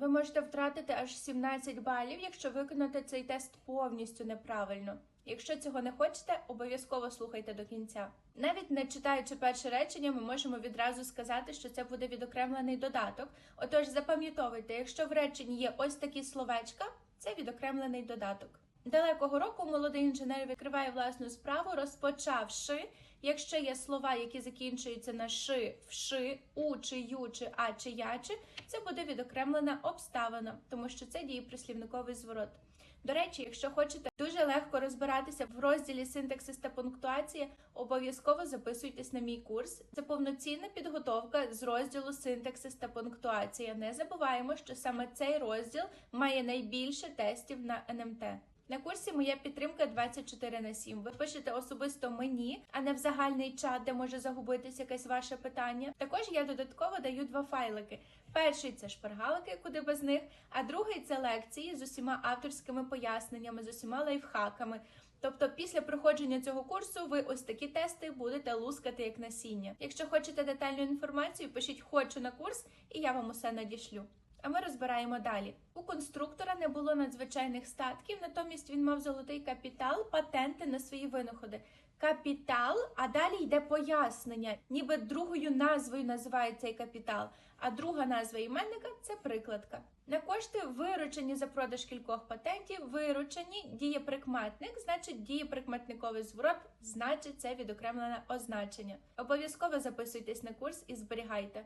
Ви можете втратити аж 17 балів, якщо виконати цей тест повністю неправильно. Якщо цього не хочете, обов'язково слухайте до кінця. Навіть не читаючи перше речення, ми можемо відразу сказати, що це буде відокремлений додаток. Отож, запам'ятовуйте, якщо в реченні є ось такі словечка, це відокремлений додаток. Далекого року молодий інженер відкриває власну справу, розпочавши. Якщо є слова, які закінчуються на ши, вши, у чи ю, чи а чи я, чи, це буде відокремлена обставина, тому що це дієприслівниковий зворот. До речі, якщо хочете дуже легко розбиратися в розділі синтаксис та пунктуація, обов'язково записуйтесь на мій курс. Це повноцінна підготовка з розділу синтаксис та пунктуація. Не забуваємо, що саме цей розділ має найбільше тестів на НМТ. На курсі моя підтримка 24 на 7. Ви пишете особисто мені, а не в загальний чат, де може загубитись якесь ваше питання. Також я додатково даю два файлики. Перший це шпаргалики, куди без них, а другий це лекції з усіма авторськими поясненнями, з усіма лайфхаками. Тобто, після проходження цього курсу ви ось такі тести будете лускати як насіння. Якщо хочете детальну інформацію, пишіть хочу на курс, і я вам усе надішлю. А ми розбираємо далі. У конструктора не було надзвичайних статків, натомість він мав золотий капітал, патенти на свої винаходи. Капітал, а далі йде пояснення, ніби другою назвою називають цей капітал, а друга назва іменника це прикладка. На кошти виручені за продаж кількох патентів, виручені дієприкметник, значить дієприкметниковий зворот, значить це відокремлене означення. Обов'язково записуйтесь на курс і зберігайте.